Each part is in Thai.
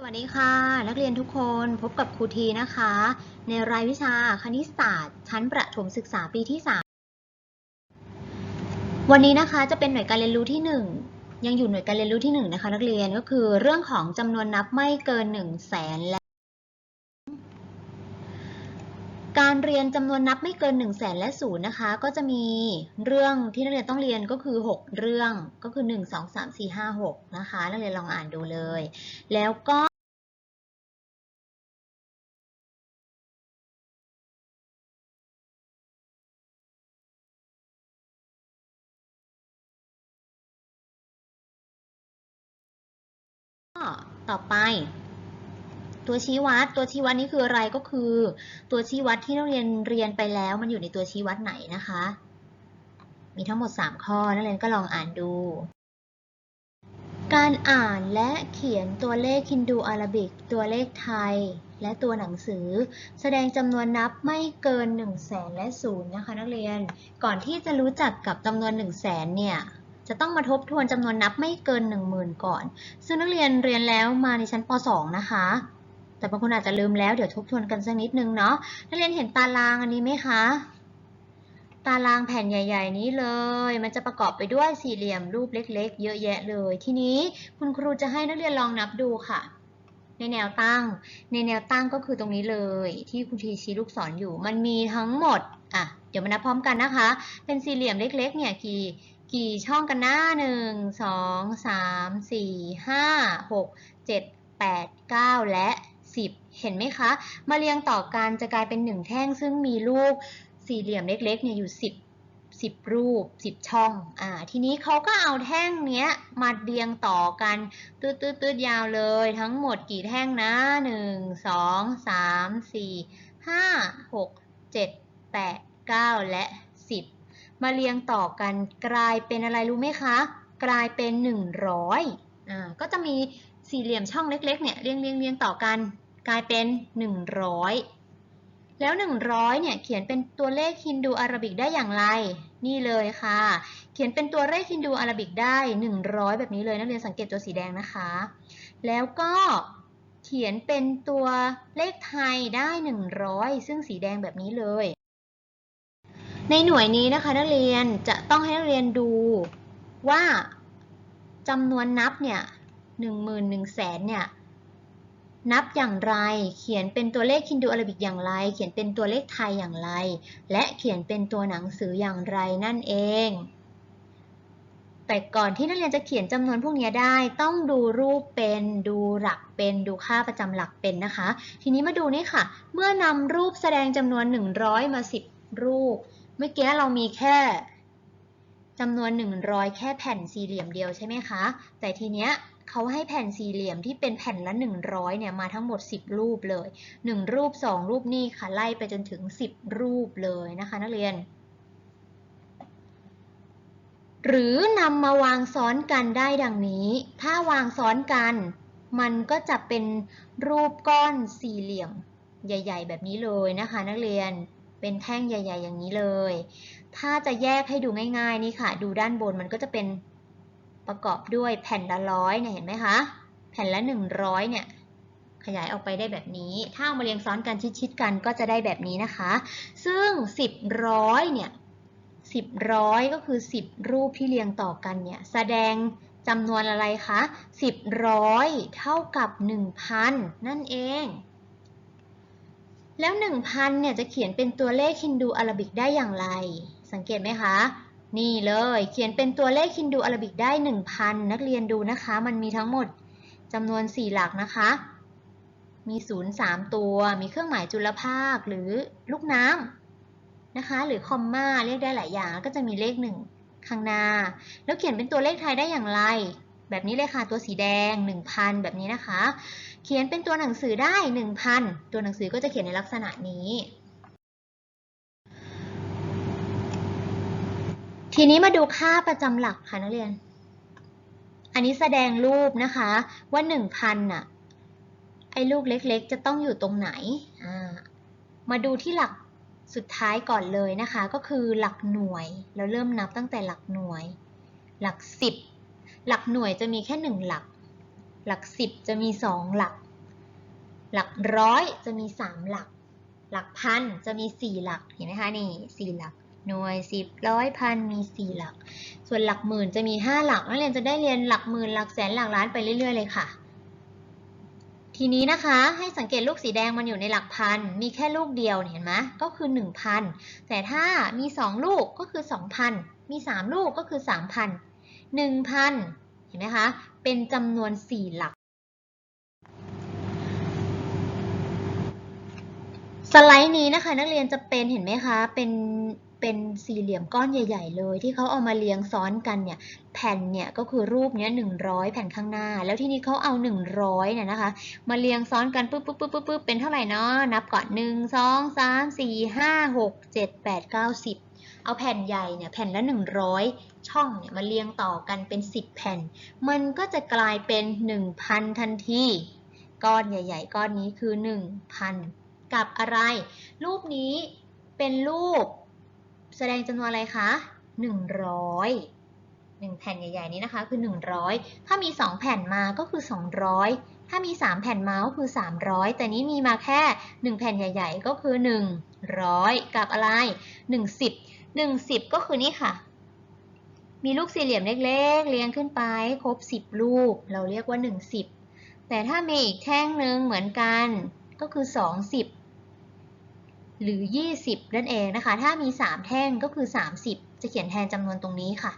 สวัสดีค่ะ นักเรียนทุกคนพบกับครูทีนะคะ ในรายวิชาคณิตศาสตร์ ชั้นประถมศึกษาปีที่ 3 วันนี้นะคะจะเป็นหน่วยการเรียนรู้ที่ 1 ยังอยู่หน่วยการเรียนรู้ที่ 1 นะคะ นักเรียนก็คือเรื่องของจำนวนนับไม่เกิน 1 0 0 0 0แสนและ การเรียนจำนวนนับไม่เกิน 1 0 0 0 0แสนและศูนย์นะคะ ก็จะมีเรื่องที่นักเรียนต้องเรียนก็คือ 6 เรื่องก็คือ 1 2 3 4 5 6 นะคะ นักเรียนลองอ่านดูเลย แล้วก็ ต่อไป ตัวชี้วัด ตัวชี้วัดนี้คืออะไรก็คือ ตัวชี้วัดที่นักเรียนเรียนไปแล้ว มันอยู่ในตัวชี้วัดไหนนะคะ มีทั้งหมด 3 ข้อนักเรียนก็ลองอ่านดู การอ่านและเขียนตัวเลขฮินดูอาราบิก ตัวเลขไทย และตัวหนังสือ แสดงจำนวนนับไม่เกิน1 0 0 0 0แสนและศูนย์นะคะ นักเรียนก่อนที่จะรู้จักกับจำนวน1 0 0 0 0แสนเนี่ย จะต้องมาทบทวนจำนวนนับไม่เกิน 10,000 ก่อน ซึ่งนักเรียนเรียนแล้วมาในชั้นป .2 นะคะ แต่บางคนอาจจะลืมแล้วเดี๋ยวทบทวนกันสักนิดนึงเนาะนักเรียนเห็นตารางอันนี้ไหมคะตารางแผ่นใหญ่ ๆ นี้เลย มันจะประกอบไปด้วยสี่เหลี่ยมรูปเล็ก ๆ เยอะแยะเลย ทีนี้คุณครูจะให้นักเรียนลองนับดูค่ะ ในแนวตั้ง ในแนวตั้งก็คือตรงนี้เลย ที่คุณทีชี้ลูกศรออยู่ มันมีทั้งหมด อะ เดี๋ยวมานับพร้อมกันนะคะ เป็นสี่เหลี่ยมเล็ก ๆ เนี่ยกี่ กี่ช่องกันนะหนึ่งสองสามสี่ห้าหกเจ็ดแปดเก้าและสิบเห็นไหมคะ มาเรียงต่อกันจะกลายเป็นหนึ่งแท่งซึ่งมีรูปสี่เหลี่ยมเล็กๆเนี่ยอยู่สิบสิบรูปสิบช่อง อ่า ทีนี้เขาก็เอาแท่งเนี้ยมาเรียงต่อกันตืดตืดตืดยาวเลย ทั้งหมดกี่แท่งนะหนึ่งสองสามสี่ห้าหกเจ็ดแปดเก้าและ มาเรียงต่อกันกลายเป็นอะไรรู้ไหมคะ กลายเป็น 100อ่าก็จะมีสี่เหลี่ยมช่องเล็กๆเนี่ยเรียงเรียงเรียงต่อกัน กลายเป็น 100 แล้ว 100เนี่ยเขียนเป็นตัวเลขฮินดูอารบิกได้อย่างไร นี่เลยค่ะ เขียนเป็นตัวเลขฮินดูอารบิกได้ 100 แบบนี้เลยนักเรียนสังเกตตัวสีแดงนะคะ แล้วก็เขียนเป็นตัวเลขไทยได้ 100 ซึ่งสีแดงแบบนี้เลย ในหน่วยนี้นะคะนักเรียนจะต้องให้นักเรียนดูว่าจำนวนนับเนี่ยหนึ่งหมื่นหนึ่งแสนเนี่ยนับอย่างไร เขียนเป็นตัวเลขฮินดูอาราบิกอย่างไร เขียนเป็นตัวเลขไทยอย่างไร และเขียนเป็นตัวหนังสืออย่างไรนั่นเอง แต่ก่อนที่นักเรียนจะเขียนจำนวนพวกนี้ได้ ต้องดูรูปเป็น ดูหลักเป็น ดูค่าประจำหลักเป็นนะคะ ทีนี้มาดูนี่ค่ะ เมื่อนำรูปแสดงจำนวน 100 มา 10 รูป เมื่อกี้เรามีแค่จำนวน 100 แค่แผ่นสี่เหลี่ยมเดียวใช่ไหมคะ แต่ทีเนี้ยเขาให้แผ่นสี่เหลี่ยมที่เป็นแผ่นละ 100เนี่ยมาทั้งหมด 10 รูปเลย 1 รูป 2 รูปนี่ค่ะไล่ไปจนถึง 10 รูปเลยนะคะ นักเรียน หรือนำมาวางซ้อนกันได้ดังนี้ ถ้าวางซ้อนกัน มันก็จะเป็นรูปก้อนสี่เหลี่ยมใหญ่ ๆ แบบนี้เลยนะคะ นักเรียน เป็นแท่งใหญ่ ๆ อย่างนี้เลย ถ้าจะแยกให้ดูง่าย ๆ นี่ค่ะ ดูด้านบนมันก็จะเป็นประกอบด้วยแผ่นละร้อยเนี่ยเห็นไหมคะ แผ่นละ 100 เนี่ย ขยายออกไปได้แบบนี้ ถ้าเอามาเรียงซ้อนกันชิดๆกันก็จะได้แบบนี้นะคะ ซึ่ง 10ร้อยเนี่ย10ร้อยก็คือ 10 รูปที่เรียงต่อกันเนี่ยแสดงจำนวนอะไรคะ10ร้อยเท่ากับ 1,000 นั่นเอง แล้ว 1,000เนี่ยจะเขียนเป็นตัวเลขฮินดูอาราบิกได้อย่างไร สังเกตไหมคะ นี่เลยเขียนเป็นตัวเลขฮินดูอาราบิกได้ 1,000 นักเรียนดูนะคะ มันมีทั้งหมดจำนวน 4 หลักนะคะ มี 0 3 ตัว มีเครื่องหมายจุลภาคหรือลูกน้ำนะคะ หรือคอมมาเรียกได้หลายอย่างก็จะมีเลข 1 ข้างหน้า แล้วเขียนเป็นตัวเลขไทยได้อย่างไร แบบนี้เลยค่ะตัวสีแดง 1,000 แบบนี้นะคะ เขียนเป็นตัวหนังสือได้ 1,000 ตัวหนังสือก็จะเขียนในลักษณะนี้ ทีนี้มาดูค่าประจำหลักค่ะนักเรียน อันนี้แสดงรูปนะคะว่า 1,000น่ะไอ้ลูกเล็กๆ จะต้องอยู่ตรงไหน มาดูที่หลักสุดท้ายก่อนเลยนะคะ ก็คือหลักหน่วย เราเริ่มนับตั้งแต่หลักหน่วย หลัก10 หลักหน่วยจะมีแค่ 1 หลัก หลัก 10 จะมี 2 หลัก หลักร้อยจะมี 3 หลัก หลักพันจะมี 4 หลัก เห็นไหมคะนี่ 4 หลัก หน่วย 10ร้อยพันมี 4 หลัก ส่วนหลักหมื่นจะมี 5 หลัก นักเรียนจะได้เรียนหลักหมื่นหลักแสนหลักล้านไปเรื่อย ๆ เลยค่ะ ทีนี้นะคะให้สังเกตลูกสีแดงมันอยู่ในหลักพัน มีแค่ลูกเดียวเห็นไหมก็คือ 1,000 แต่ถ้ามี 2 ลูกก็คือ 2,000 มี 3 ลูกก็คือ 3,000 1,000 เห็นไหมคะ เป็นจำนวน 4 หลัก สไลด์นี้นะคะ นักเรียนจะเป็นเห็นไหมคะ เป็นเป็นสี่เหลี่ยมก้อนใหญ่ ๆ เลย ที่เขาเอามาเรียงซ้อนกันเนี่ยแผ่นเนี่ยก็คือรูปเนี้ย100แผ่นข้างหน้า แล้วที่นี้เขาเอา100เนี่ยนะคะ มาเรียงซ้อนกันปุ๊บปุ๊บปุ๊บปุ๊บปุ๊บเป็นเท่าไหร่เนาะนับก่อน1 2 3 4 5 6 7 8 9 10เจ็ดแปดเก้าสิบ เอาแผ่นใหญ่เนี่ยแผ่นละ 100 ช่องเนี่ยมาเรียงต่อกันเป็น 10 แผ่น มันก็จะกลายเป็น 1,000 ทันที ก้อนใหญ่ ๆ ก้อนนี้คือ 1,000 กับอะไร รูปนี้เป็นรูปแสดงจำนวนอะไรคะ 100 1 แผ่นใหญ่ ๆ นี้นะคะคือ 100 ถ้ามี 2 แผ่นมาก็คือ 200 ถ้ามี 3 แผ่นมาก็คือ 300 แต่นี้มีมาแค่ 1 แผ่นใหญ่ ๆ ก็คือ 100 กับอะไร10 10 ก็คือนี่ค่ะ มีลูกสี่เหลี่ยมเล็กๆ เรียงขึ้นไป ครบ 10 ลูก เราเรียกว่า10 แต่ถ้ามีอีกแท่งหนึ่งเหมือนกัน ก็คือ 20 หรือ 20 นั่นเองนะคะ ถ้ามี 3 แท่งก็คือ 30 จะเขียนแทนจำนวนตรงนี้ค่ะ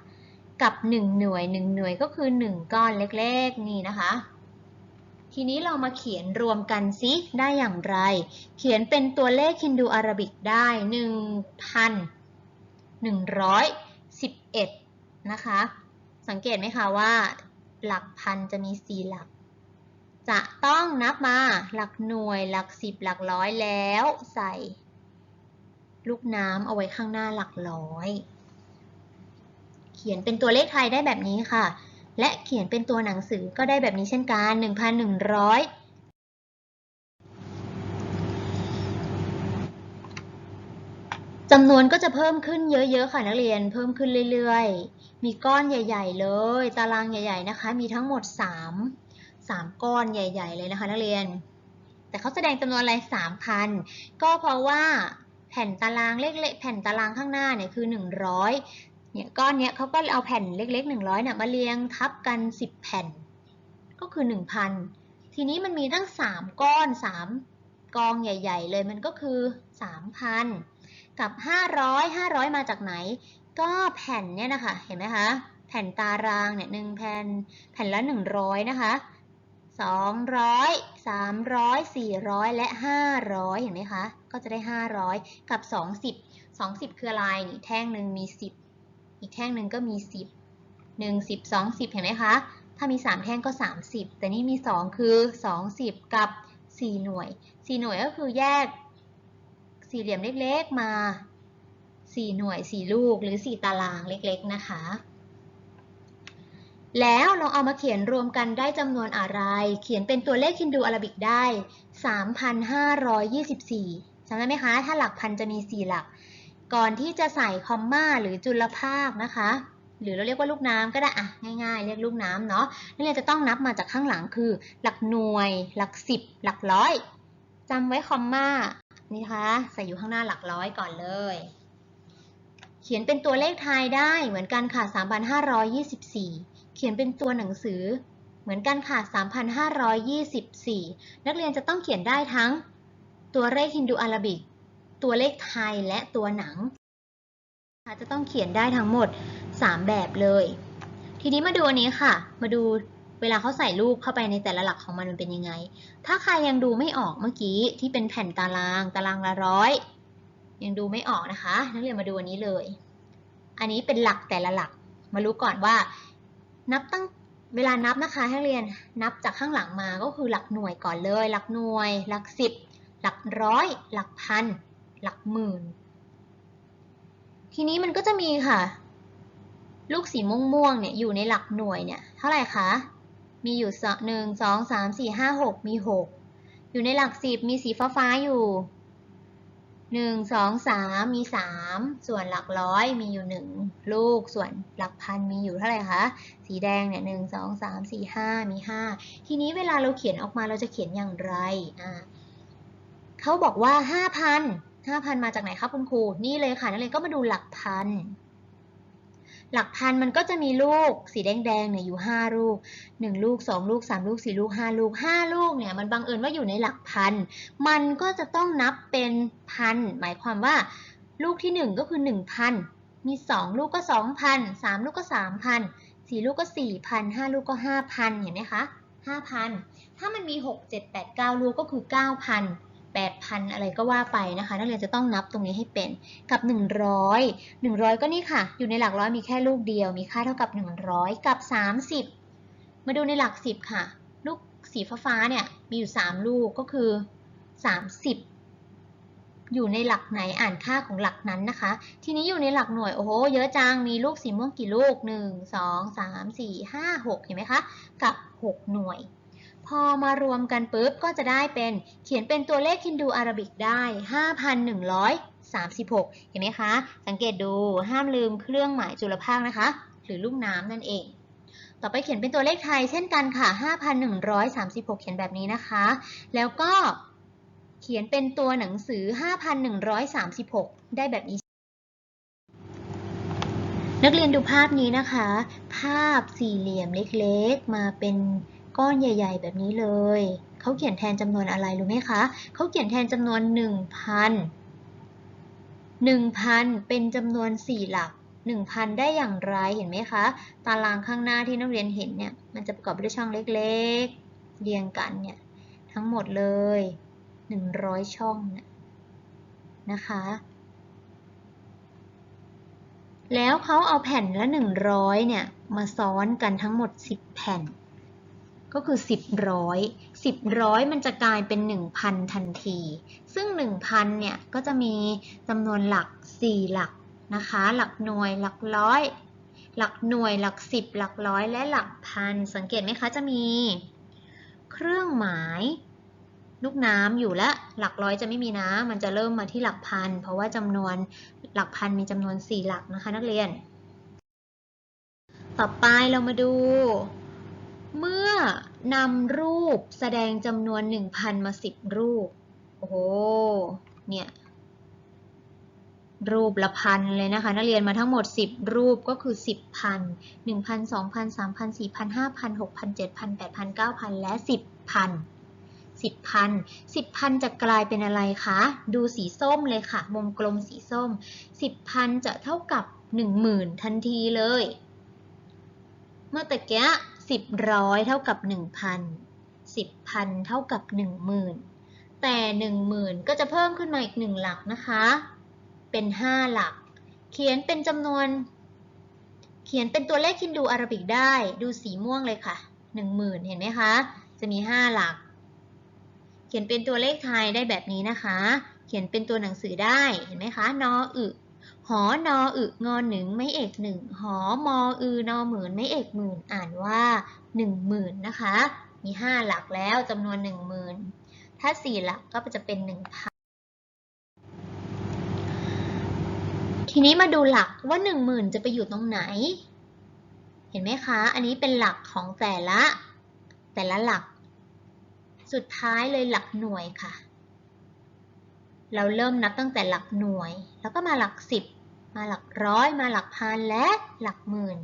กับ 1 หน่วย 1 หน่วยก็คือ 1 ก้อนเล็กๆ นี่นะคะทีนี้เรามาเขียนรวมกันซิได้อย่างไร เขียนเป็นตัวเลขฮินดูอาราบิกได้ 111 นะคะ สังเกตไหมคะว่า หลักพันจะมี 4 หลัก จะต้องนับมาหลักหน่วยหลักสิบหลักร้อยแล้วใส่ ลูกน้ำเอาไว้ข้างหน้าหลักร้อย เขียนเป็นตัวเลขไทยได้แบบนี้ค่ะ และเขียนเป็นตัวหนังสือก็ได้แบบนี้เช่นกัน1,100 จำนวนก็จะเพิ่มขึ้นเยอะๆค่ะนักเรียนเพิ่มขึ้นเรื่อยๆ มีก้อนใหญ่ ๆ เลย ตารางใหญ่ ๆนะคะ มีทั้งหมด 3 3 ก้อนใหญ่ ๆ เลยนะคะนักเรียน แต่เขาแสดงจำนวนอะไร3,000 ก็เพราะว่าแผ่นตารางเล็กๆแผ่นตารางข้างหน้าเนี่ยคือ 100เนี่ยก้อนเนี้ยเขาก็เอาแผ่นเล็กๆ 100เนี่ยมาเรียงทับกัน 10 แผ่น ก็คือ 1,000 ทีนี้มันมีตั้ง 3 ก้อน 3 กองใหญ่ ๆ เลยมันก็คือ 3,000 กับ 500 500 มาจากไหน ก็แผ่นเนี่ยนะคะ เห็นไหมคะ แผ่นตารางเนี่ยหนึ่งแผ่น แผ่นละ 100 นะคะ 200 300 400 และ 500 เห็นไหมคะ ก็จะได้ 500 กับ 20 20 คืออะไรนี่แท่งหนึ่งมี 10 อีกแท่งหนึ่งก็มี 10 1 10 20 เห็นไหมคะ ถ้ามี 3 แท่งก็ 30 แต่นี่มี 2 คือ 20 กับ 4 หน่วย 4 หน่วยก็คือแยก สี่เหลี่ยมเล็กๆมา4หน่วย4ลูกหรือ4ตารางเล็กๆนะคะ แล้วเราเอามาเขียนรวมกันได้จำนวนอะไร เขียนเป็นตัวเลขฮินดูอาราบิกได้ 3,524จำได้ไหมคะ ถ้าหลักพันจะมี 4 หลัก ก่อนที่จะใส่คอมมาหรือจุลภาคนะคะ หรือเราเรียกว่าลูกน้ำก็ได้อะง่ายๆ เรียกลูกน้ำเนาะนักเรียนจะต้องนับมาจากข้างหลังคือ หลักหน่วย หลักสิบหลักร้อยจำไว้คอมมา นี่คะใส่อยู่ข้างหน้าหลักร้อยก่อนเลย เขียนเป็นตัวเลขไทยได้เหมือนกันค่ะ 3,524 เขียนเป็นตัวหนังสือ เหมือนกันค่ะ 3,524 นักเรียนจะต้องเขียนได้ทั้ง ตัวเลขฮินดูอาราบิก ตัวเลขไทยและตัวหนัง จะต้องเขียนได้ทั้งหมด 3 แบบเลย ทีนี้มาดูอันนี้ค่ะ มาดู เวลาเขาใส่รูปเข้าไปในแต่ละหลักของมันมันเป็นยังไง ถ้าใครยังดูไม่ออกเมื่อกี้ที่เป็นแผ่นตารางตารางละร้อย ยังดูไม่ออกนะคะ นักเรียนมาดูอันนี้เลย อันนี้เป็นหลักแต่ละหลัก มารู้ก่อนว่า นับตั้งเวลานับนะคะให้เรียนนับจากข้างหลังมาก็คือหลักหน่วยก่อนเลย หลักหน่วย หลักสิบหลักร้อย หลักพัน หลักหมื่น ทีนี้มันก็จะมีค่ะ ลูกสีม่วงๆเนี่ยอยู่ในหลักหน่วยเนี่ย เท่าไหร่คะ มีอยู่หนึ่งสองสามสี่ห้าหกมีหกอยู่ในหลักสิบมีสีฟ้าๆอยู่หนึ่งสองสามมีสามส่วนหลักร้อยมีอยู่หนึ่งลูกส่วนหลักพันมีอยู่เท่าไหร่คะสีแดงเนี่ยหนึ่งสองสามสี่ห้ามีห้าทีนี้เวลาเราเขียนออกมาเราจะเขียนอย่างไรอ่าเขาบอกว่าห้าพันห้าพันมาจากไหนครับคุณครูนี่เลยค่ะนักเรียนก็มาดูหลักพัน หลักพันมันก็จะมีลูกสีแดงๆเนี่ยอยู่ห้าลูกหนึ่งลูกสองลูกสามลูกสี่ลูกห้าลูกห้าลูกเนี่ยมันบังเอิญว่าอยู่ในหลักพัน มันก็จะต้องนับเป็นพัน หมายความว่าลูกที่หนึ่งก็คือหนึ่งพันมีสองลูกก็สองพันสามลูกก็สามพันสี่ลูกก็สี่พันห้าลูกก็ห้าพันเห็นไหมคะห้าพันถ้ามันมีหกเจ็ดแปดเก้าลูกก็คือเก้าพันแปดพันอะไรก็ว่าไปนะคะ นักเรียนจะต้องนับตรงนี้ให้เป็นกับหนึ่งร้อยหนึ่งร้อยก็นี่ค่ะ อยู่ในหลักร้อยมีแค่ลูกเดียว มีค่าเท่ากับหนึ่งร้อยกับสามสิบมาดูในหลักสิบค่ะ ลูกสีฟ้าเนี่ยมีอยู่สามลูกก็คือสามสิบอยู่ในหลักไหนอ่านค่าของหลักนั้นนะคะ ทีนี้อยู่ในหลักหน่วยโอ้โหเยอะจังมีลูกสีม่วงกี่ลูก 1 2 3 4 5 6 เห็นไหมคะ กับ 6 หน่วย พอมารวมกันปุ๊บก็จะได้เป็นเขียนเป็นตัวเลขฮินดูอาราบิกได้ 5,136 เห็นไหมคะ สังเกตดูห้ามลืมเครื่องหมายจุลภาคนะคะ หรือลูกน้ำนั่นเอง ต่อไปเขียนเป็นตัวเลขไทยเช่นกันค่ะ 5,136 เขียนแบบนี้นะคะ แล้วก็เขียนเป็นตัวหนังสือ 5,136 ได้แบบนี้ นักเรียนดูภาพนี้นะคะ ภาพสี่เหลี่ยมเล็กๆ มาเป็น ก้อนใหญ่ ๆ แบบนี้เลย เขาเขียนแทนจำนวนอะไรรู้ไหมคะ เขาเขียนแทนจำนวน 1,000 1,000 เป็นจำนวน 4 หลัก 1,000 ได้อย่างไรเห็นไหมคะ ตารางข้างหน้าที่นักเรียนเห็นเนี่ย มันจะประกอบด้วยช่องเล็กๆ เรียงกันเนี่ย ทั้งหมดเลย 100 ช่องนะนะคะแล้วเขาเอาแผ่นละ 100 เนี่ย มาซ้อนกันทั้งหมด 10 แผ่น ก็คือ 10ร้อย10ร้อยมันจะกลายเป็น 1,000 ทันที ซึ่ง 1,000 เนี่ย ก็จะมีจำนวนหลัก 4 หลักนะคะ หลักหน่วยหลักร้อย หลักหน่วยหลัก 10 หลักร้อยและหลักพัน สังเกตไหมคะจะมี เครื่องหมายลูกน้ำอยู่และหลักร้อยจะไม่มีนะ มันจะเริ่มมาที่หลักพัน เพราะว่าจำนวนหลักพันมีจำนวน 4 หลักนะคะนักเรียน ต่อไปเรามาดู เมื่อนำรูปแสดงจำนวน 1,000 มา 10 รูป โอ้โห เนี่ย รูปละพันเลยนะคะ นักเรียนมาทั้งหมด 10 รูปก็คือ 10พัน1,000 2,000 3,000 4,000 5,000 6,000 7,000 8,000 9,000 และ 10พันสิบพันสิบพันจะกลายเป็นอะไรคะ ดูสีส้มเลยค่ะ วงกลมสีส้มสิบพันจะเท่ากับหนึ่งหมื่นทันทีเลย เมื่อตะกีย สิบร้อยเท่ากับหนึ่งพันสิบพันเท่ากับหนึ่งหมื่นแต่หนึ่งหมื่นก็จะเพิ่มขึ้นมาอีกหนึ่งหลักนะคะ เป็นห้าหลัก เขียนเป็นจำนวน เขียนเป็นตัวเลขฮินดูอารบิกได้ ดูสีม่วงเลยค่ะหนึ่งหมื่นเห็นไหมคะ จะมีห้าหลัก เขียนเป็นตัวเลขไทยได้แบบนี้นะคะ เขียนเป็นตัวหนังสือได้ เห็นไหมคะ นออึ หอนออึงอหนึ่งไม่เอกหนึ่งหอมออือนอหมื่นไม่เอกหมื่นอ่านว่าหนึ่งหมื่นนะคะ มีห้าหลักแล้วจำนวนหนึ่งหมื่นถ้าสี่หลักก็จะเป็นหนึ่งพันทีนี้มาดูหลักว่าหนึ่งหมื่นจะไปอยู่ตรงไหน เห็นไหมคะ อันนี้เป็นหลักของแต่ละ แต่ละหลัก สุดท้ายเลยหลักหน่วยค่ะเราเริ่มนับตั้งแต่หลักหน่วย แล้วก็มาหลักสิบ มาหลักร้อย มาหลักพันและหลักหมื่น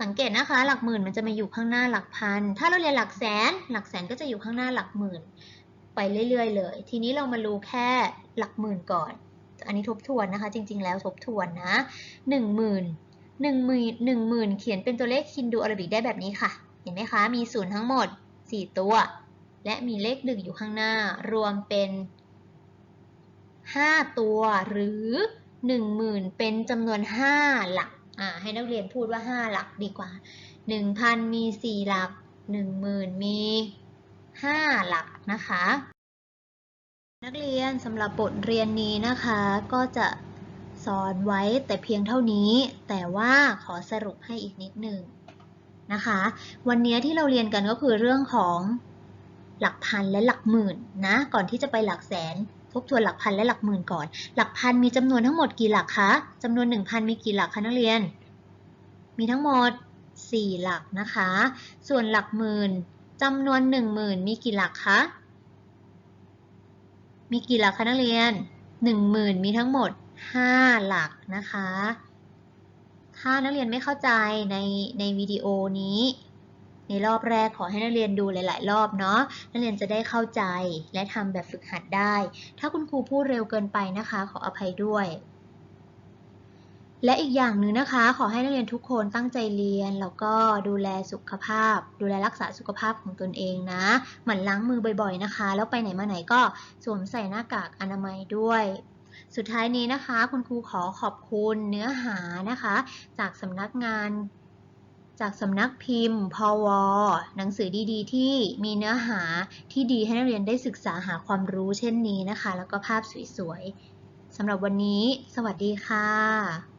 สังเกตนะคะ หลักหมื่นมันจะมาอยู่ข้างหน้าหลักพัน ถ้าเราเรียนหลักแสน หลักแสนก็จะอยู่ข้างหน้าหลักหมื่น ไปเรื่อยๆเลย ทีนี้เรามารู้แค่หลักหมื่นก่อน อันนี้ทบทวนนะคะ จริง ๆ แล้วทบทวนนะหนึ่งหมื่นหนึ่งหมื่นหนึ่งหมื่นเขียนเป็นตัวเลขฮินดูอาราบิกได้แบบนี้ค่ะ เห็นไหมคะ มีศูนย์ทั้งหมด4ตัว และมีเลขหนึ่งอยู่ข้างหน้า รวมเป็น5ตัวหรือ 10,000 เป็นจำนวน 5 หลักอ่าให้นักเรียนพูดว่า 5 หลักดีกว่า 1,000 มี 4 หลัก 10,000 มี 5 หลักนะคะ นักเรียนสำหรับบทเรียนนี้นะคะก็จะสอนไว้แต่เพียงเท่านี้ แต่ว่าขอสรุปให้อีกนิดหนึ่งนะคะ วันนี้ที่เราเรียนกันก็คือเรื่องของหลักพันและหลักหมื่นนะ ก่อนที่จะไปหลักแสน ทบทวนหลักพันและหลักหมื่นก่อน หลักพันมีจำนวนทั้งหมดกี่หลักคะจำนวน 1,000 มีกี่หลักคะนักเรียน มีทั้งหมด 4 หลักนะคะ ส่วนหลักหมื่นจำนวน 10,000 มีกี่หลักคะมีกี่หลักคะนักเรียน 10,000 มีทั้งหมด 5 หลักนะคะถ้านักเรียนไม่เข้าใจในในวิดีโอนี้ ในรอบแรกขอให้นักเรียนดูหลาย ๆ รอบเนาะนักเรียนจะได้เข้าใจและทำแบบฝึกหัดได้ ถ้าคุณครูพูดเร็วเกินไปนะคะ ขออภัยด้วย และอีกอย่างหนึ่งนะคะ ขอให้นักเรียนทุกคนตั้งใจเรียน แล้วก็ดูแลสุขภาพ ดูแลรักษาสุขภาพของตนเองนะ หมั่นล้างมือบ่อย ๆ นะคะ แล้วไปไหนมาไหนก็สวมใส่หน้ากากอนามัยด้วยสุดท้ายนี้นะคะ คุณครูขอขอบคุณเนื้อหานะคะ จากสำนักงาน จากสำนักพิมพ์ พว หนังสือดีๆ ที่มีเนื้อหาที่ดีให้นักเรียนได้ศึกษาหาความรู้เช่นนี้นะคะ แล้วก็ภาพสวยๆสำหรับวันนี้ สวัสดีค่ะ